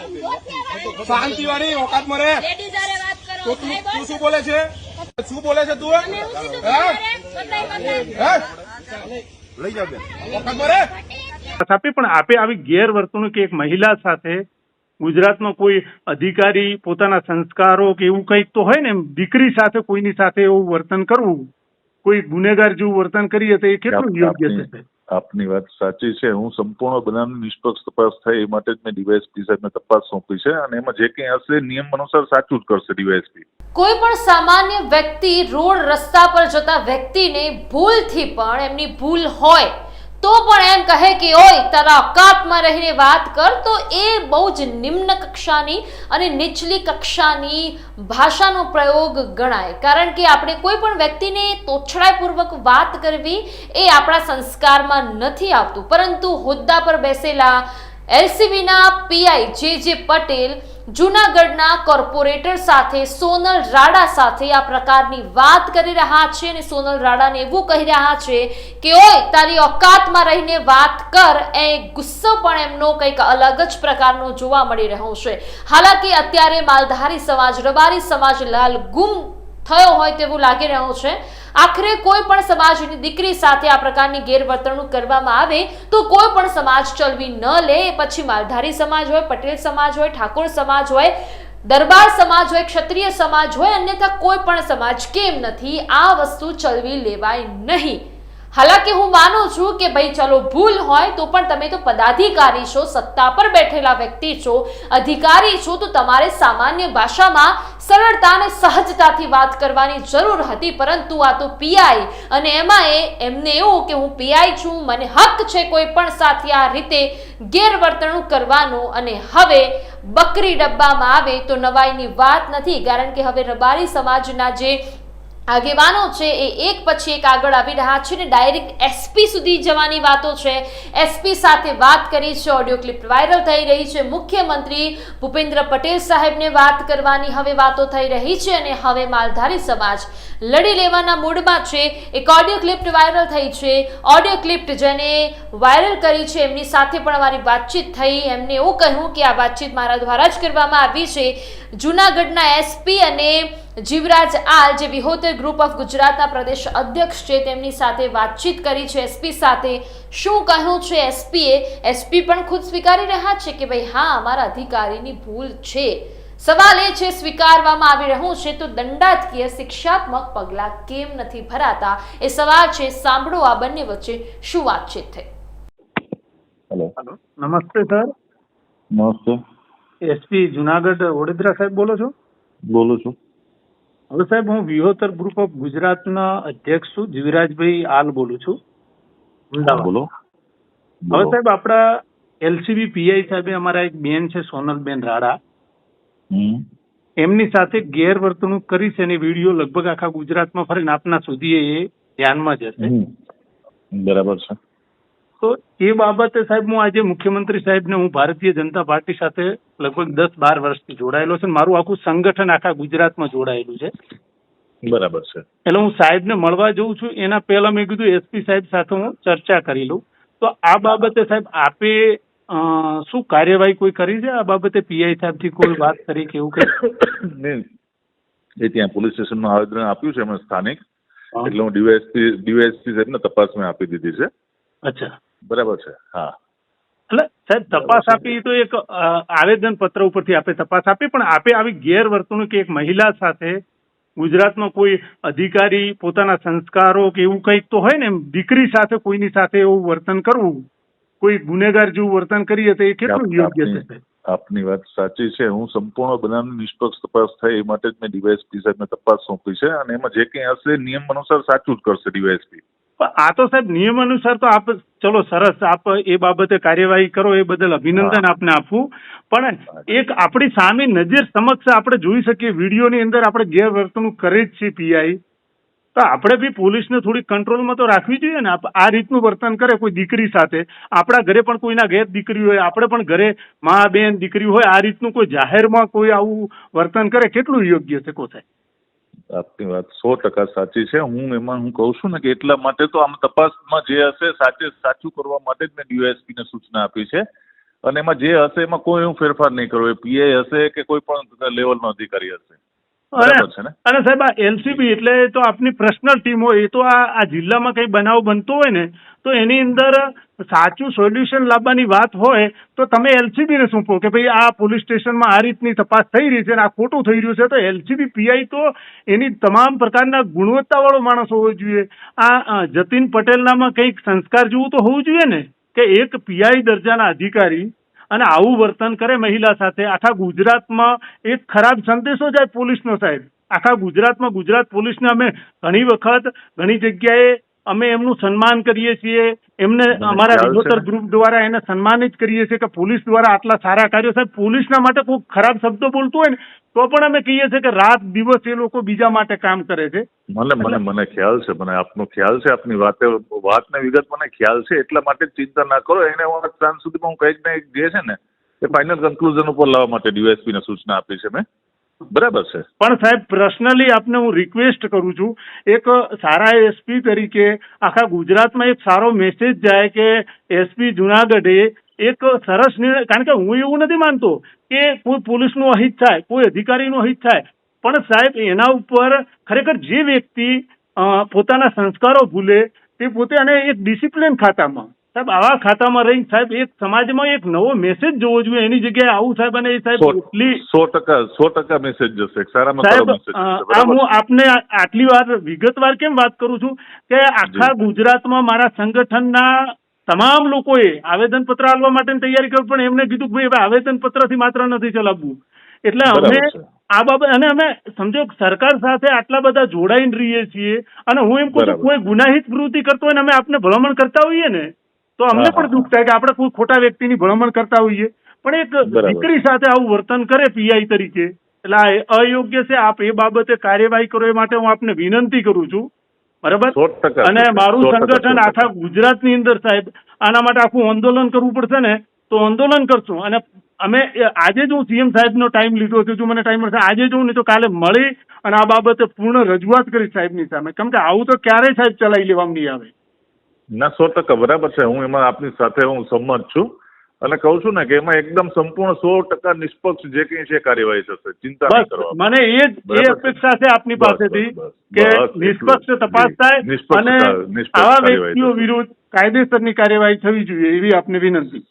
શાંતિ વાળી ઓકાત રે લેડીઝ હારે વાત કરો. તો શું બોલે છે? શું બોલે છે તું? લઈ જાવ ઓકાત મરે? આપે પણ આપે આવી ગેરવર્તણૂક એક મહિલા સાથે ગુજરાતનો કોઈ અધિકારી પોતાના સંસ્કારો કે એવું કંઈક તો હોય ને દીકરી સાથે કોઈની સાથે એવું વર્તન કરવું કોઈ ગુનેગાર જેવું વર્તન કરીએ તો એ કેટલું યોગ્ય છે? આપની વાત સાચી છે. હું સંપૂર્ણ બનાવની નિષ્પક્ષ તપાસ થાય એ માટે જ મેં ડીવાયએસપી સાહેબને તપાસ સોંપી છે અને એમાં જે કંઈ હશે નિયમ અનુસાર સાચું જ કરશે ડીવાયએસપી કોઈ પણ સામાન્ય વ્યક્તિ રોડ રસ્તા પર જતા વ્યક્તિને ભૂલથી પણ એમની ભૂલ હોય તો પણ એમ કહે કે, ઓય, તારા અકાતમાં રહીને વાત કર. તો એ બહુ જ નિમ્ન કક્ષાની અને નીચલી કક્ષાની ભાષાનો પ્રયોગ ગણાય. કારણ કે આપણે કોઈ પણ વ્યક્તિને તોછડાઈપૂર્વક વાત કરવી એ આપણા સંસ્કારમાં નથી આવતું. પરંતુ હોદ્દા પર બેસેલા એલસીબીના પીઆઈ જે જે પટેલ જૂનાગઢના કોર્પોરેટર સાથે સોનલ રાડા સાથે આ પ્રકારની વાત કરી રહ્યા છે અને સોનલ રાડાને એવું કહી રહ્યા છે કે, ઓય, તારી ઓકાતમાં રહીને વાત કર. એ ગુસ્સો પણ એમનો કંઈક અલગ જ પ્રકારનો જોવા મળી રહ્યો છે. હાલાકી, અત્યારે માલધારી સમાજ, રબારી સમાજ લાલ ગુમ થયો હોય તેવું લાગી રહ્યું છે. આખરે કોઈ પણ સમાજની દીકરી સાથે આ પ્રકારની ગેરવર્તણૂક કરવામાં આવે તો કોઈ પણ સમાજ ચલવી ન લે. પછી માલધારી સમાજ હોય, પટેલ સમાજ હોય, ઠાકોર સમાજ હોય, દરબાર સમાજ હોય, ક્ષત્રિય સમાજ હોય, અન્યથા કોઈ પણ સમાજ કેમ નથી? આ વસ્તુ ચલવી લેવાય નહીં. હાલાકી હું માનું છું કે ભાઈ ચલો ભૂલ હોય તો પણ તમે તો પદાધિકારી છો, સત્તા પર બેઠેલા વ્યક્તિ છો, અધિકારી છો, તો તમારે સામાન્ય ભાષામાં સરળતા અને સહજતાથી વાત કરવાની જરૂર હતી, પરંતુ આ તો પીઆઈ અને એમાં એ એમને એવું કે હું પીઆઈ છું, મને હક છે કોઈ પણ સાથે આ રીતે ગેરવર્તણૂક કરવાનો અને હવે બકરી ડબ્બામાં આવે તો નવાઈની વાત નથી, કારણ કે હવે રબારી સમાજના જે આગેવાનો છે એ એક પછી એક આગળ આવી રહ્યા છે ને ડાયરેક્ટ એસપી સુધી જવાની વાતો છે. એસપી સાથે વાત કરી છે, ઓડિયો ક્લિપ વાયરલ થઈ રહી છે. મુખ્યમંત્રી ભૂપેન્દ્ર પટેલ સાહેબને વાત કરવાની હવે વાતો થઈ રહી છે અને હવે માલધારી સમાજ લડી લેવાના મૂડમાં છે. એક ઓડિયો ક્લિપ વાયરલ થઈ છે. ઓડિયો ક્લિપ જેને વાયરલ કરી છે, એમની સાથે પણ અમારી વાતચીત થઈ. એમને એવું કહ્યું કે આ વાતચીત મારા દ્વારા જ કરવામાં આવી છે. જૂનાગઢના એસપી અને જીવરાજ આલ જે વિહોતર ગ્રુપ ઓફ ગુજરાતના પ્રદેશ અધ્યક્ષ છે તેમની સાથે વાતચીત કરી છે. એસપી સાથે શું કહ્યું છે એસપીએ એસપી પણ ખુદ સ્વીકારી રહ્યા છે કે ભાઈ હા અમારા અધિકારીની ભૂલ છે. સવાલ એ છે સ્વીકારવામાં આવી રહ્યું છે તો દંડાત્મક શિક્ષાત્મક પગલાં કેમ નથી ભરાતા? એ સવાલ છે સાંભળો આ બંને વચ્ચે શું વાતચીત થઈ. હેલો નમસ્તે સર નમસ્તે. એસપી જુનાગઢ વડોદરા સાહેબ બોલો છો? બોલું છું. હવે સાહેબ હું વિહોતર ગ્રુપ ઓફ ગુજરાતના અધ્યક્ષ છું જીવરાજભાઈ આલ બોલું છું. બોલો. હવે સાહેબ આપણા એલસીબી પીઆઈ સાહેબે અમારા એક બેન છે સોનલબેન રાડા. એમની સાથે ગેરવર્તણૂક કરી છે અને વીડિયો લગભગ આખા ગુજરાતમાં ફરીને આપના સુધી એ ધ્યાનમાં જ હશે બરાબર છે. તો એ બાબતે સાહેબ હું આજે મુખ્યમંત્રી સાહેબને હું ભારતીય જનતા પાર્ટી સાથે લગભગ દસ બાર વર્ષથી જોડાયેલો છે મારું આખું સંગઠન આખા ગુજરાતમાં જોડાયેલું છે. બરાબર છે. એટલે હું સાહેબને મળવા જઉં છું. એના પહેલા મેં કીધું એસપી સાહેબ સાથે હું ચર્ચા કરી લઉં. તો આ બાબતે સાહેબ આપે શું કાર્યવાહી કોઈ કરી છે? આ બાબતે પીઆઈ સાહેબથી કોઈ વાત કરી કે એવું કંઈ? એ ત્યાં પોલીસ સ્ટેશનમાં આવેદન આપ્યું છે એમણે સ્થાનિક. એટલે હું ડીવાયએસપી ડીવાયએસપી સાહેબને તપાસ મેં આપી દીધી છે. અચ્છા. બરાબર છે હા. એટલે સાહેબ તપાસ આપી તો એક આવેદન પત્ર ઉપરથી આપે તપાસ આપી પણ આપે આવી ગેરવર્તણૂક એક મહિલા સાથે ગુજરાતનો કોઈ અધિકારી પોતાના સંસ્કારો કે એવું કંઈક તો હોય ને દીકરી સાથે કોઈની સાથે એવું વર્તન કરવું કોઈ ગુનેગાર જેવું વર્તન કરીએ તો એ કેટલું યોગ્ય છે આપની- વાત સાચી છે. હું સંપૂર્ણ બનાવની નિષ્પક્ષ તપાસ થાય એ માટે જ મેં ડીવાયએસપી સાહેબને તપાસ સોંપી છે અને એમાં જે કંઈ હશે નિયમ અનુસાર સાચું જ કરશે ડીવાયએસપી. પણ આ તો સાહેબ નિયમ અનુસાર તો આપ ચલો સરસ આપ એ બાબતે કાર્યવાહી કરો એ બદલ અભિનંદન આપને આપવું પણ એક આપણી સામે નજર સમક્ષ આપણે જોઈ શકીએ વિડીયોની અંદર આપણે ગેરવર્તણૂક કરે જ છીએ પીઆઈ. તો આપણે બી પોલીસને થોડી કંટ્રોલમાં તો રાખવી જોઈએ ને. આ રીતનું વર્તન કરે કોઈ દીકરી સાથે. આપણા ઘરે પણ કોઈના ઘેર દીકરી હોય આપણે પણ ઘરે મા બેન દીકરી હોય આ રીતનું કોઈ જાહેરમાં કોઈ આવું વર્તન કરે કેટલું યોગ્ય છે કો સાહેબ આપની વાત સો ટકા સાચી છે. હું એમાં, હું કહું છું ને કે એટલા માટે તો આમ તપાસમાં જે હશે સાચે, સાચું કરવા માટે જ મેં ડીવાયએસપી સૂચના આપી છે. અને એમાં જે હશે એમાં કોઈ હું ફેરફાર નહીં કરું. એ પીઆઈ હશે કે કોઈ પણ લેવલનો અધિકારી હશે? અને સાહેબ આ એલસીબી એટલે તો આપની પર્સનલ ટીમ હોય એ તો આ જિલ્લામાં કઈ બનાવ બનતો હોય ને તો એની અંદર સાચું સોલ્યુશન લાવવાની વાત હોય તો તમે એલસીબીને કહો કે ભાઈ આ પોલીસ સ્ટેશનમાં આ રીતની તપાસ થઈ રહી છે અને આ ખોટું થઈ રહ્યું છે તો એલસીબી પીઆઈ તો એની તમામ પ્રકારના ગુણવત્તાવાળો માણસ હોવો જોઈએ. આ જતીન પટેલ પટેલનામાં કંઈક સંસ્કાર જેવું તો હોવું જોઈએ ને કે એક પીઆઈ દરજાના અધિકારી અને આવું વર્તન કરે મહિલા સાથે. આખા ગુજરાતમાં એક ખરાબ સંદેશો જાય પોલીસનો સાહેબ. આખા ગુજરાતમાં ગુજરાત પોલીસને અમે ઘણી વખત ઘણી જગ્યાએ અમે એમનું સન્માન કરીએ છીએ. એમને અમારા રિપોર્ટર ગ્રુપ દ્વારા એને સન્માનિત કરીએ છીએ કે પોલીસ દ્વારા આટલા સારા કાર્યો સાહેબ પોલીસના માટે કોઈ ખરાબ શબ્દો બોલતો હોય ને તો પણ અમે કહીએ છીએ કે રાત દિવસ એ લોકો બીજા માટે કામ કરે છે. મને મને મને ખ્યાલ છે મને આપનો ખ્યાલ છે આપની વાતે વાતને વિગત મને ખ્યાલ છે એટલા માટે ચિંતા ના કરો. એને હું સાંજ સુધીમાં હું કંઈક ને કંઈક જે છે ને એ ફાઇનલ કન્ક્લુઝન ઉપર લાવવા માટે ડીવાયસપીને સૂચના આપી છે મેં. બરાબર છે. પણ સાહેબ પર્સનલી આપને હું રિક્વેસ્ટ કરું છું, એક સારા એસપી તરીકે આખા ગુજરાતમાં એક સારો મેસેજ જાય કે એસપી જુનાગઢે એક સરસ નિર્ણય, કારણ કે હું એવું નથી માનતો કે કોઈ પોલીસનું અહિત થાય, કોઈ અધિકારીનું અહિત થાય, પણ સાહેબ એના ઉપર ખરેખર જે વ્યક્તિ પોતાના સંસ્કારો ભૂલે તે પોતે અને એક ડિસિપ્લિન ખાતામાં સાહેબ આવા ખાતામાં રહીને સાહેબ એક સમાજમાં એક નવો મેસેજ જોવો જોઈએ. એની જગ્યાએ આવું સાહેબ અને એ સાહેબ એટલી સો ટકા સો ટકા મેસેજ જશે. સારામાં સાહેબ આ હું આપને આટલી વાર વિગતવાર કેમ વાત કરું છું કે આખા ગુજરાતમાં મારા સંગઠનના તમામ લોકોએ આવેદન પત્ર આપવા માટેની તૈયારી કરી પણ એમને કીધું કે ભાઈ હવે આવેદન પત્રથી માત્ર નથી ચલાવવું. એટલે અમે આ બાબત અને અમે સમજો સરકાર સાથે આટલા બધા જોડાઈને રહીએ છીએ અને હું એમ કહું છું કોઈ ગુનાહિત પ્રવૃત્તિ કરતો હોય ને અમે આપને ભલામણ કરતા હોઈએ ને તો અમને પણ દુઃખ થાય કે આપણે કોઈ ખોટા વ્યક્તિની ભલામણ કરતા હોઈએ. પણ એક દીકરી સાથે આવું વર્તન કરે પીઆઈ તરીકે. એટલે આ અયોગ્ય છે આપ એ બાબતે કાર્યવાહી કરો એ માટે હું આપને વિનંતી કરું છું. બરાબર? અને મારું સંગઠન. આખા ગુજરાતની અંદર સાહેબ આના માટે આખું આંદોલન કરવું પડશે ને તો આંદોલન કરશું. અને અમે આજે જ હું સીએમ સાહેબનો ટાઈમ લીધો છે જો મને ટાઈમ મળશે આજે જ હું નહીં તો કાલે મળી અને આ બાબતે પૂર્ણ રજૂઆત કરી સાહેબની સામે. કેમ કે આવું તો ક્યારેય સાહેબ ચલાવી લેવામાં નહીં આવે. ના સો ટકા બરાબર છે. હું એમાં આપની સાથે હું સંમત છું અને કહું છું ને કે એમાં એકદમ સંપૂર્ણ સો ટકા નિષ્પક્ષ જે કંઈ છે કાર્યવાહી થશે. ચિંતા નહીં મને એ જ એ અપેક્ષા છે આપની પાસેથી. કે નિષ્પક્ષ તપાસ થાય અને આવા વ્યક્તિઓ વિરુદ્ધ કાયદેસરની કાર્યવાહી થવી જોઈએ એવી આપને વિનંતી.